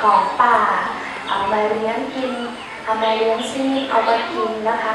ของป่าเอามาเลี้ยงกินเอามาเลี้ยงซี่เอามากินนะคะ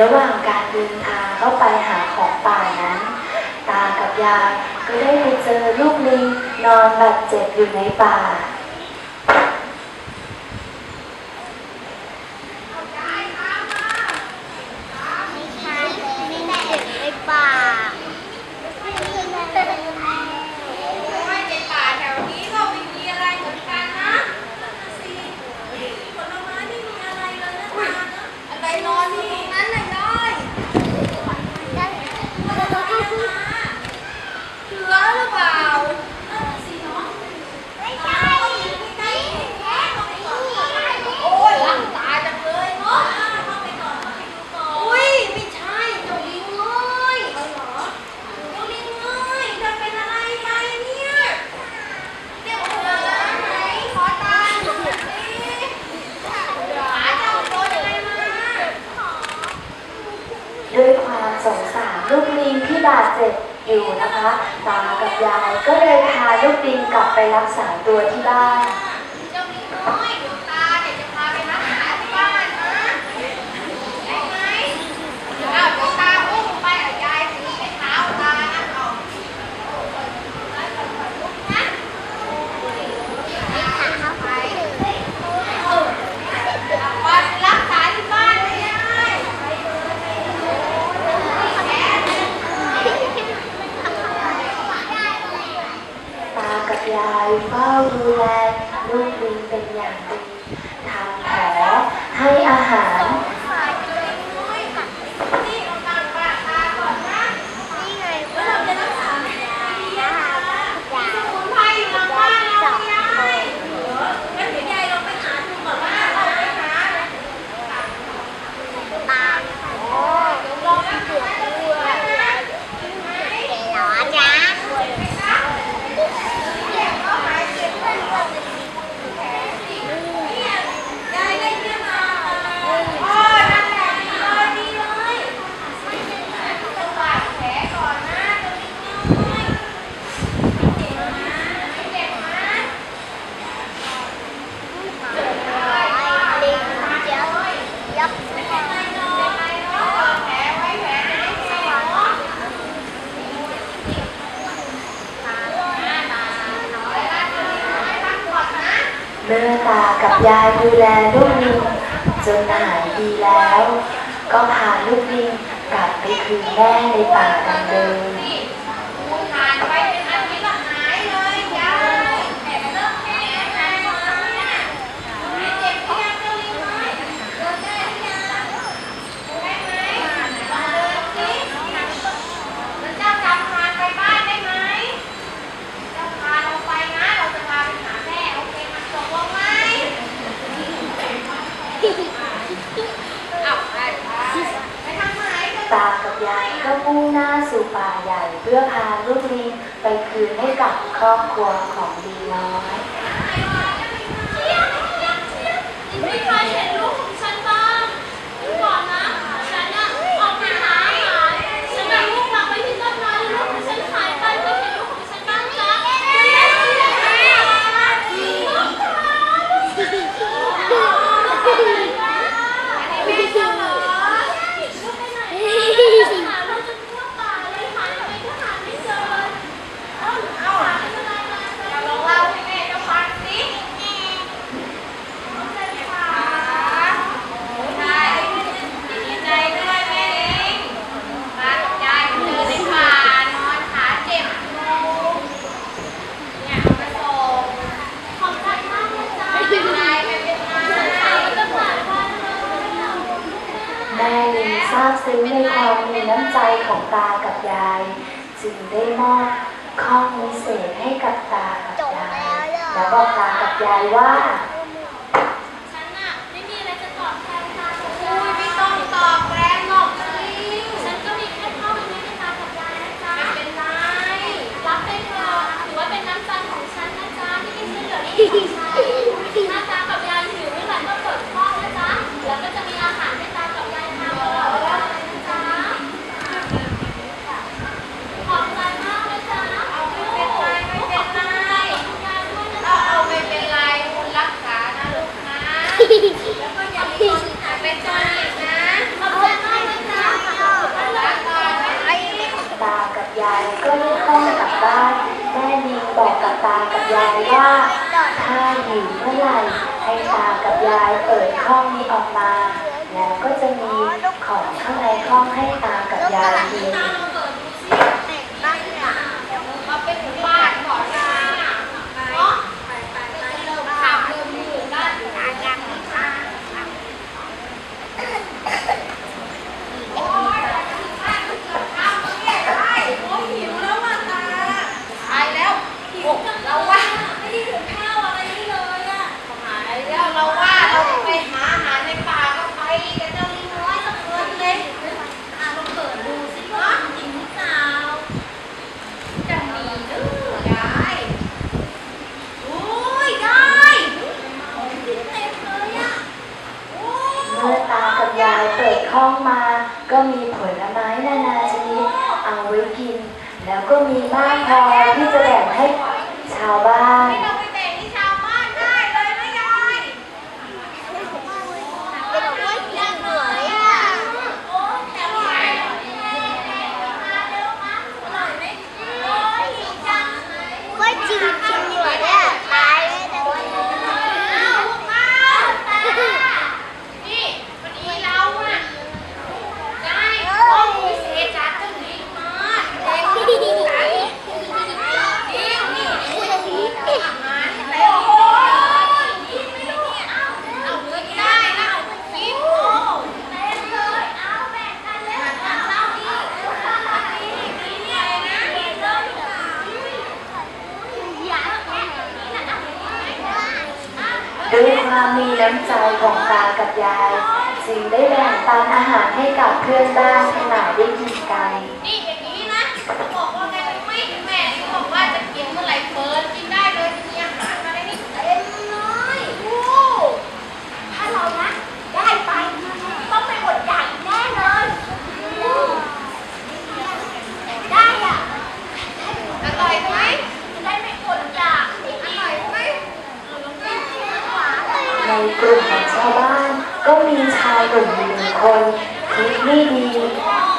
ระหว่างการเดินทางเข้าไปหาของป่านั้น ตากับยาก็ได้ไปเจอลูกลิงนอนบาดเจ็บอยู่ในป่า จนหายดีแล้ว ก็พาลูกลิงกลับไปคืนแม่ในป่าดังเดิม ตากับยายก็มุ่งหน้าสู่ป่าใหญ่ เพื่อพาลูกลิงไปคืนให้กับครอบครัวของดีน้อย ซึ้งในความมีน้ำใจของตากับยาย จึงได้มอบข้อมูเศษให้กับตากับยาย แล้วบอกตากับยายว่า ยายว่าถ้าอยู่เมื่อไหร่ให้ตากับยายเปิดห้องนี้ออกมา แล้วก็จะมีของข้างในห้องให้ตากับยายกิน ด้วยความมีน้ำใจของตากับยาย จึงได้แบ่งปันอาหารให้กับเพื่อนบ้านขณะได้กินกันนี่อย่างนี้นะบอกว่า ในกลุ่มของชาวบ้าน ก็มีชายหนุ่มหนึ่งคนคิดไม่ดี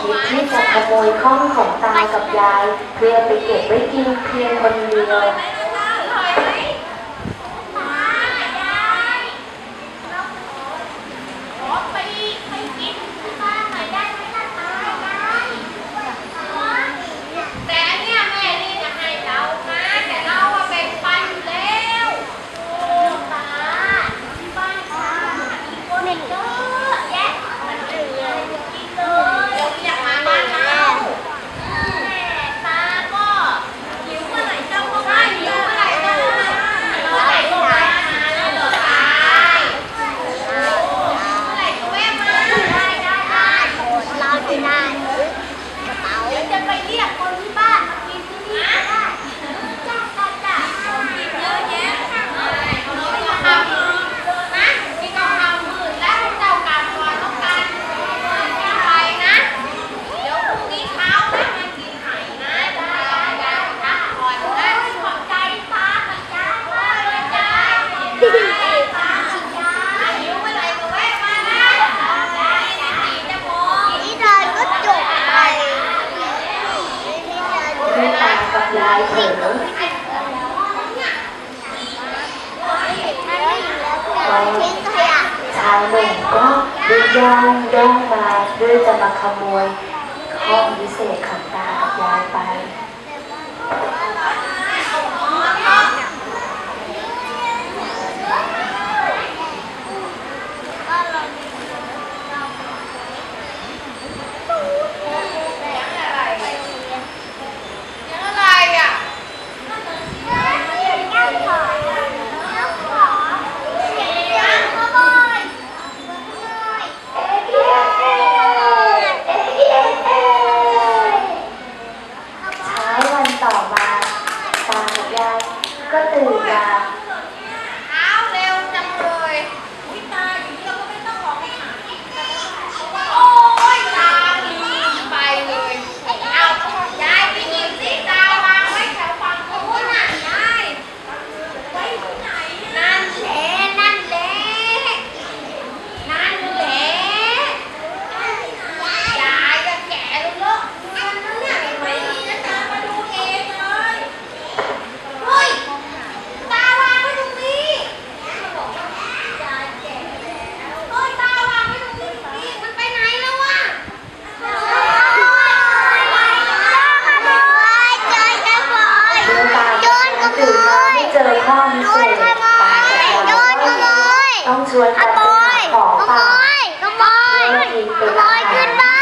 คิดที่จะขโมยข้องของตากับยาย เพื่อไปเก็บไว้กินเพียงคนเดียว เพื่อจะมาขโมยห้องวิเศษของตากับยายไป ชวนกันไปหาของป่า ขโมยขโมยขโมยขึ้นบ้าน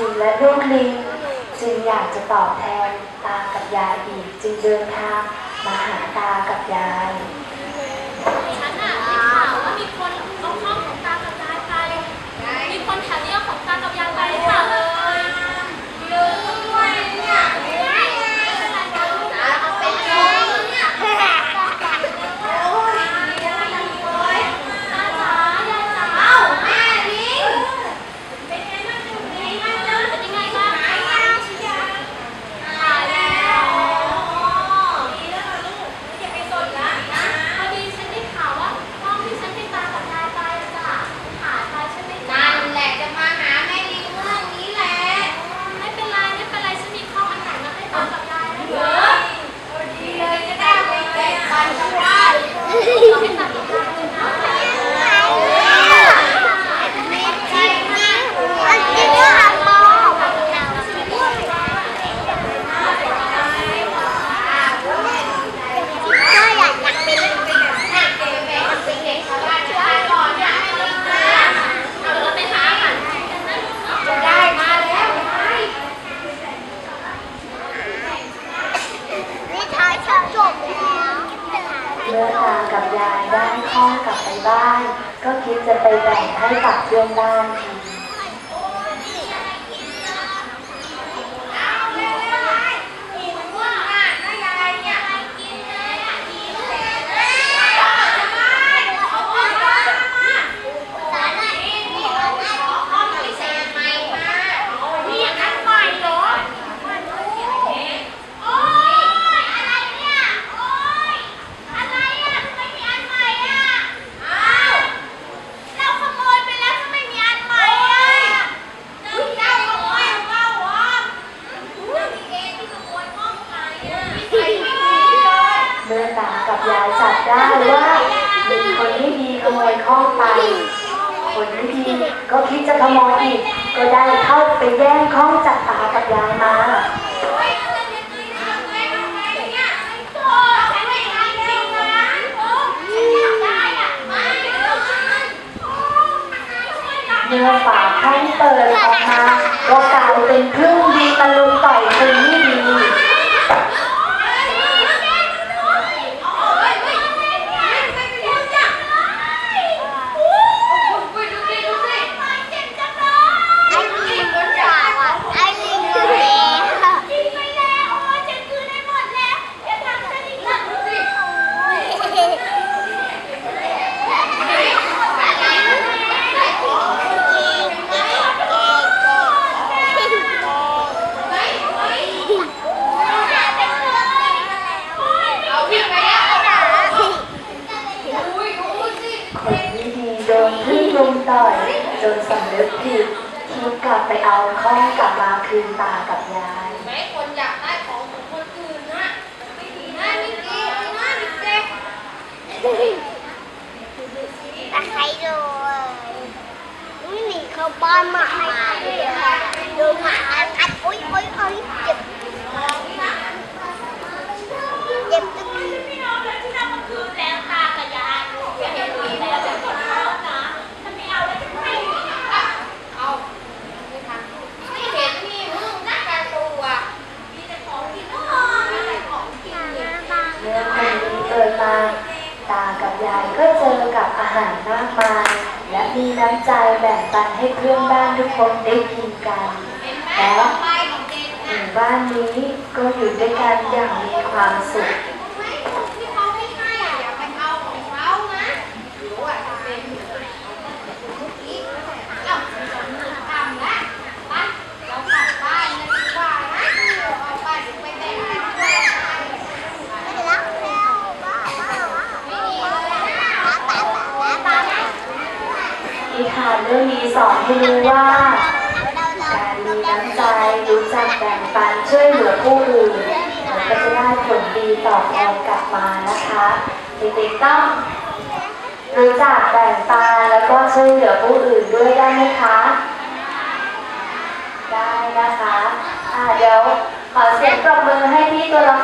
ลิและลูกลิง จึงอยากจะตอบแทนตากับยายอีก จึงเดินทางมาหาตากับยาย เมื่อตากับยายได้ข้องกลับไปบ้าน ก็คิดจะไปแบ่งให้กักเพื่อนบ้านที กับยายจับได้ว่าเด็กคนไม่ดีขโมยข้องไป คนไม่ดีก็คิดจะขโมยอีกก็ได้เข้าไปแย่งข้องจักตากับยายมาเมื่อฝาข้างเปิดออกมาก็กลายเป็นครึ่งดีตะลุมต่อยคนไม่ดี ด้วยหนีเข้าบ้านมาหมาเลยโดนหมาอัดอุ้ยอุ้ยอุ้ยเจ็บ ก็เจอกับอาหารมากมาย และมีน้ำใจแบ่งปันให้เพื่อนบ้านทุกคนได้กินกันแล้วหมู่บ้านนี้ก็อยู่ด้วยกันอย่างมีความสุข รู้จักแบ่งปันแล้วก็ช่วยเหลือผู้อื่นด้วยได้ไหมคะ ได้นะคะอ่เดี๋ยวขอเสียปรบมือให้พี่ตัวละค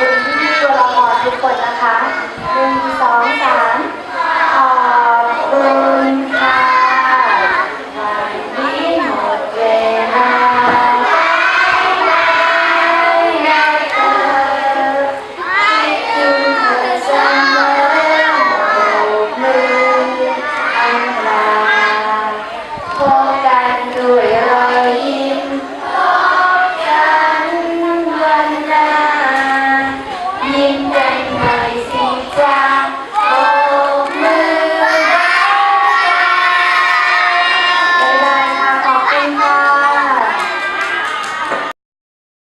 เดี๋